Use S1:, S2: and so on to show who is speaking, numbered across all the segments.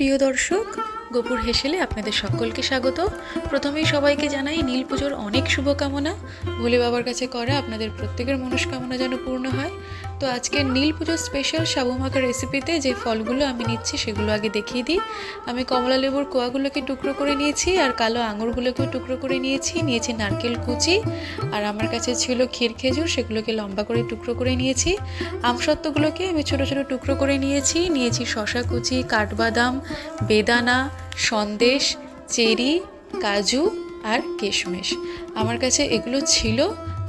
S1: প্রিয় দর্শক, গোপুর হেসেলে আপনাদের সকলকে স্বাগত। প্রথমেই সবাইকে জানাই নীল পুজোর অনেক শুভকামনা। ভোলে বাবার কাছে করা আপনাদের প্রত্যেকের মনস্কামনা যেন পূর্ণ হয়। তো আজকের নীল পুজোর স্পেশাল সাবু মাখা রেসিপিতে যে ফলগুলো আমি নিচ্ছি সেগুলো আগে দেখিয়ে দিই। আমি কমলা লেবুর কোয়াগুলোকে টুকরো করে নিয়েছি আর কালো আঙুরগুলোকেও টুকরো করে নিয়েছি। নিয়েছি নারকেল কুচি আর আমার কাছে ছিল ক্ষীর খেজুর, সেগুলোকে লম্বা করে টুকরো করে নিয়েছি। আমসত্ত্বগুলোকে আমি ছোট ছোট টুকরো করে নিয়েছি। নিয়েছি শশা কুচি, কাঠবাদাম, বেদানা, সন্দেশ, চেরি, কাজু আর কিশমিশ। আমার কাছে এগুলো ছিল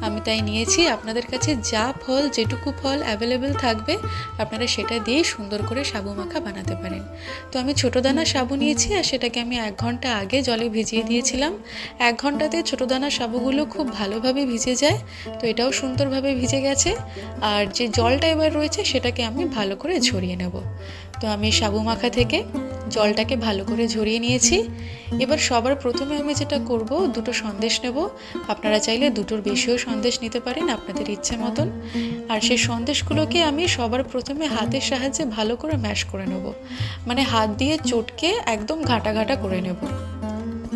S1: আমি তাই নিয়েছি। আপনাদের কাছে যা ফল, যেটুকু ফল অ্যাভেলেবেল থাকবে, আপনারা সেটা দিয়েই সুন্দর করে সাবু মাখা বানাতে পারেন। তো আমি ছোটো দানা সাবু নিয়েছি আর সেটাকে আমি এক ঘণ্টা আগে জলে ভিজিয়ে দিয়েছিলাম। এক ঘন্টাতে ছোটো দানা সাবুগুলো খুব ভালোভাবে ভিজে যায়, তো এটাও সুন্দরভাবে ভিজে গেছে। আর যে জলটা এবার রয়েছে, সেটাকে আমি ভালো করে ঝরিয়ে নেব। তো আমি সাবু মাখা থেকে জলটাকে ভালো করে ঝরিয়ে নিয়েছি। এবার সবার প্রথমে আমি যেটা করব, দুটো সন্দেশ নেব। আপনারা চাইলে দুটোর বেশিও সন্দেশ নিতে পারেন আপনাদের ইচ্ছে মতন। আর সেই সন্দেশগুলোকে আমি সবার প্রথমে হাতের সাহায্যে ভালো করে ম্যাশ করে নেব। মানে হাত দিয়ে চটকে একদম ঘাটা ঘাটা করে নেব।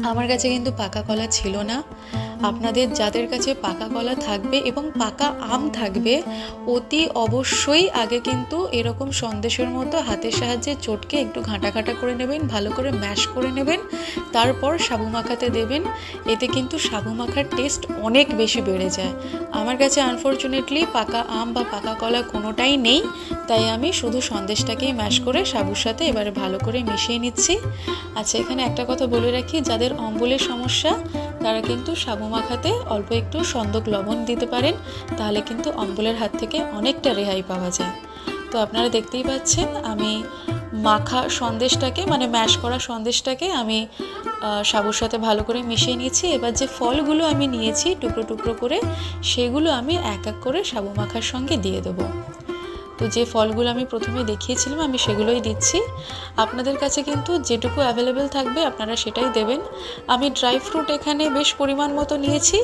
S1: আমার কাছে কিন্তু পাকা কলা ছিল না। আপনাদের যাদের কাছে পাকা কলা থাকবে এবং পাকা আম থাকবে, অতি অবশ্যই আগে কিন্তু এরকম সন্দেশের মতো হাতের সাহায্যে চটকে একটু ঘাঁটা ঘাঁটা করে নেবেন, ভালো করে ম্যাশ করে নেবেন, তারপর সাবু মাখাতে দেবেন। এতে কিন্তু সাবু মাখার টেস্ট অনেক বেশি বেড়ে যায়। আমার কাছে আনফর্চুনেটলি পাকা আম বা পাকা কলা কোনোটাই নেই, তাই আমি শুধু সন্দেশটাকেই ম্যাশ করে সাবুর সাথে এবারে ভালো করে মিশিয়ে নিচ্ছি। আচ্ছা এখানে একটা কথা বলে রাখি, যাদের অম্বলের সমস্যা তারা কিন্তু সাবু মাখাতে অল্প একটু সন্দক লবণ দিতে পারেন, তাহলে কিন্তু অম্বলের হাত থেকে অনেকটা রেহাই পাওয়া যায়। তো আপনারা দেখতেই পাচ্ছেন, আমি মাখা সন্দেশটাকে মানে ম্যাশ করা সন্দেশটাকে আমি সাবুর সাথে ভালো করে মিশিয়ে নিয়েছি। এবার যে ফলগুলো আমি নিয়েছি টুকরো টুকরো করে, সেগুলো আমি এক এক করে সাবু মাখার সঙ্গে দিয়ে দেবো। তো যে ফলগুলো আমি প্রথমে দেখিয়েছিলাম, আমি সেগুলোই দিচ্ছি। আপনাদের কাছে কিন্তু যেটুকু অ্যাভেলেবেল থাকবে, আপনারা সেটাই দেবেন। আমি ড্রাই ফ্রুট এখানে বেশ পরিমাণ মতো নিয়েছি।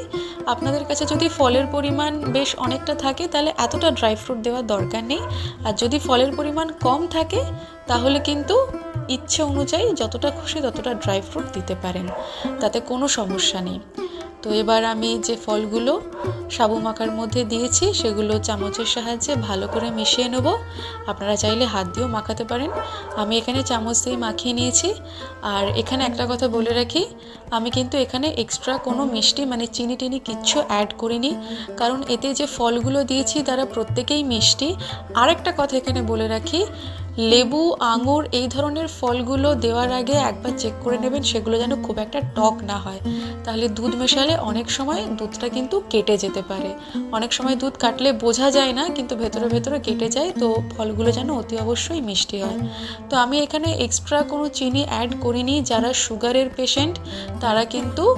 S1: আপনাদের কাছে যদি ফলের পরিমাণ বেশ অনেকটা থাকে, তাহলে এতটা ড্রাই ফ্রুট দেওয়ার দরকার নেই। আর যদি ফলের পরিমাণ কম থাকে, তাহলে কিন্তু ইচ্ছে অনুযায়ী যতটা খুশি ততটা ড্রাই ফ্রুট দিতে পারেন। তাতে কোনো সমস্যা নেই। তো এবার আমি যে ফলগুলো সাবু মাখার মধ্যে দিয়েছি, সেগুলো চামচের সাহায্যে ভালো করে মিশিয়ে নেব। আপনারা চাইলে হাত দিয়েও মাখাতে পারেন। আমি এখানে চামচ দিয়ে মাখিয়ে নিয়েছি। আর এখানে একটা কথা বলে রাখি, আমি কিন্তু এখানে এক্সট্রা কোনো মিষ্টি মানে চিনি টিনি কিচ্ছু অ্যাড করিনি। কারণ এতে যে ফলগুলো দিয়েছি, তারা প্রত্যেকেই মিষ্টি। আরেকটা কথা এখানে বলে রাখি লেবু, আঙুর, এই ধরনের ফলগুলো দেওয়ার আগে একবার চেক করে নেবেন, সেগুলো যেন খুব একটা টক না হয়। তাহলে দুধ মেশালে অনেক সময় দুধটা কিন্তু কেটে যেতে পারে। অনেক সময় দুধ কাটলে বোঝা যায় না, কিন্তু ভেতরে ভেতরে কেটে যায়, তো ফলগুলো যেন অতি অবশ্যই মিষ্টি হয়। তো আমি এখানে এক্সট্রা কোনো চিনি অ্যাড করিনি, যারা সুগারের পেশেন্ট তারা কিন্তু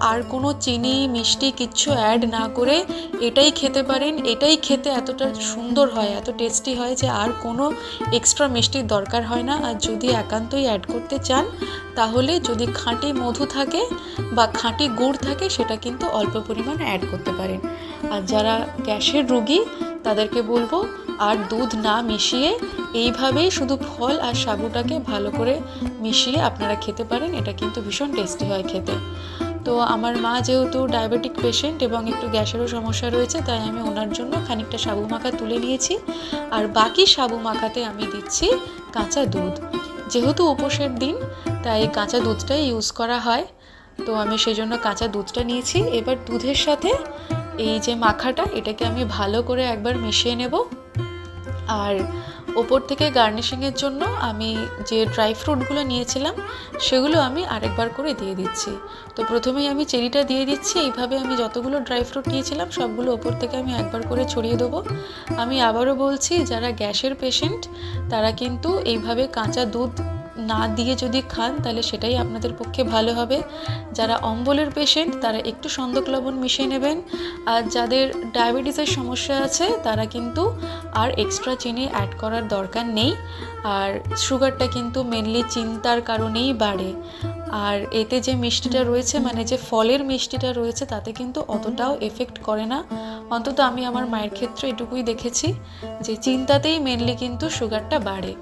S1: আর কোনো চিনি, মিষ্টি কিচ্ছু অ্যাড না করে এটাই খেতে পারেন। এটাই খেতে এতটা সুন্দর হয়, এত টেস্টি হয় যে আর কোনো এক্সট্রা মিষ্টির দরকার হয় না। আর যদি একান্তই অ্যাড করতে চান, তাহলে যদি খাঁটি মধু থাকে বা খাঁটি গুড় থাকে, সেটা কিন্তু অল্প পরিমাণ অ্যাড করতে পারেন। আর যারা গ্যাসের রুগী, তাদেরকে বলব আর দুধ না মিশিয়ে এইভাবেই শুধু ফল আর সাবুটাকে ভালো করে মিশিয়ে আপনারা খেতে পারেন। এটা কিন্তু ভীষণ টেস্টি হয় খেতে। তো আমার মা যেহেতু ডায়াবেটিক পেশেন্ট এবং একটু গ্যাসেরও সমস্যা রয়েছে, তাই আমি ওনার জন্য খানিকটা সাবু মাখা তুলে নিয়েছি। আর বাকি সাবু মাখাতে আমি দিচ্ছি কাঁচা দুধ। যেহেতু উপোসের দিন, তাই কাঁচা দুধটাই ইউজ করা হয়। তো আমি সেই জন্য কাঁচা দুধটা নিয়েছি। এবার দুধের সাথে এই যে মাখাটা, এটাকে আমি ভালো করে একবার মিশিয়ে নেব। আর ওপর থেকে গার্নিশিংয়ের জন্য আমি যে ড্রাই ফ্রুটগুলো নিয়েছিলাম, সেগুলো আমি আরেকবার করে দিয়ে দিচ্ছি। তো প্রথমেই আমি চেরিটা দিয়ে দিচ্ছি। এইভাবে আমি যতগুলো ড্রাই ফ্রুট নিয়েছিলাম, সবগুলো ওপর থেকে আমি একবার করে ছড়িয়ে দেবো। আমি আবারও বলছি, যারা গ্যাসের পেশেন্ট, তারা কিন্তু এইভাবে কাঁচা দুধ না দিয়ে যদি খান, তাহলে সেটাই আপনাদের পক্ষে ভালো হবে। যারা অম্বলের পেশেন্ট তারা একটু সন্দক লবণ মিশিয়ে নেবেন। আর যাদের ডায়াবেটিসের সমস্যা আছে, তারা কিন্তু আর এক্সট্রা চিনি অ্যাড করার দরকার নেই। আর সুগারটা কিন্তু মেনলি চিন্তার কারণেই বাড়ে। আর এতে যে মিষ্টিটা রয়েছে মানে যে ফলের মিষ্টিটা রয়েছে তাতে কিন্তু অতটাও এফেক্ট করে না। অন্তত আমি আমার মায়ের ক্ষেত্রে এটুকুই দেখেছি যে চিন্তাতেই মেনলি কিন্তু সুগারটা বাড়ে।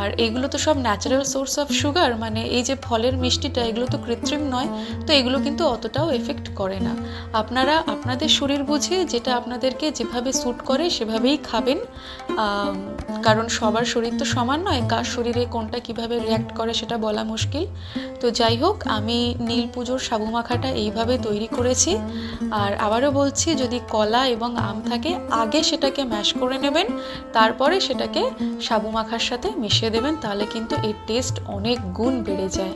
S1: আর এগুলো তো সব ন্যাচারাল সোর্স অফ সুগার মানে এই যে ফলের মিষ্টিটা এগুলো তো কৃত্রিম নয় তো এগুলো কিন্তু অতটাও এফেক্ট করে না। আপনারা আপনাদের শরীর বুঝে যেটা আপনাদেরকে যেভাবে স্যুট করে সেভাবেই খাবেন। কারণ সবার শরীর তো সমান নয় কার শরীরে কোনটা কীভাবে রিয়াক্ট করে সেটা বলা মুশকিল। তো যাই হোক আমি নীল পুজোর সাবু মাখাটা এইভাবে তৈরি করেছি। আর আবারও বলছি, যদি কলা এবং আম থাকে, আগে সেটাকে ম্যাশ করে নেবেন, তারপরে সেটাকে সাবু মাখার সাথে মিশিয়ে দেবেন, তাহলে কিন্তু এর টেস্ট অনেক গুণ বেড়ে যায়।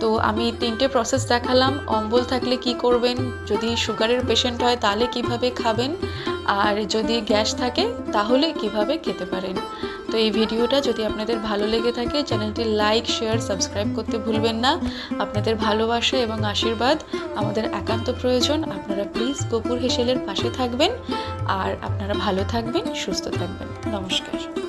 S1: তো আমি তিনটে প্রসেস দেখালাম, অম্বল থাকলে কি করবেন, যদি সুগারের পেশেন্ট হয় তাহলে কীভাবে খাবেন, আর যদি গ্যাস থাকে তাহলে কীভাবে খেতে পারেন। তো এই ভিডিওটা যদি আপনাদের ভালো লেগে থাকে, চ্যানেলটি লাইক, শেয়ার, সাবস্ক্রাইব করতে ভুলবেন না। আপনাদের ভালোবাসা এবং আশীর্বাদ আমাদের একান্ত প্রয়োজন। আপনারা প্লিজ গোপুর হেসেলের পাশে থাকবেন। আর আপনারা ভালো থাকবেন, সুস্থ থাকবেন। নমস্কার।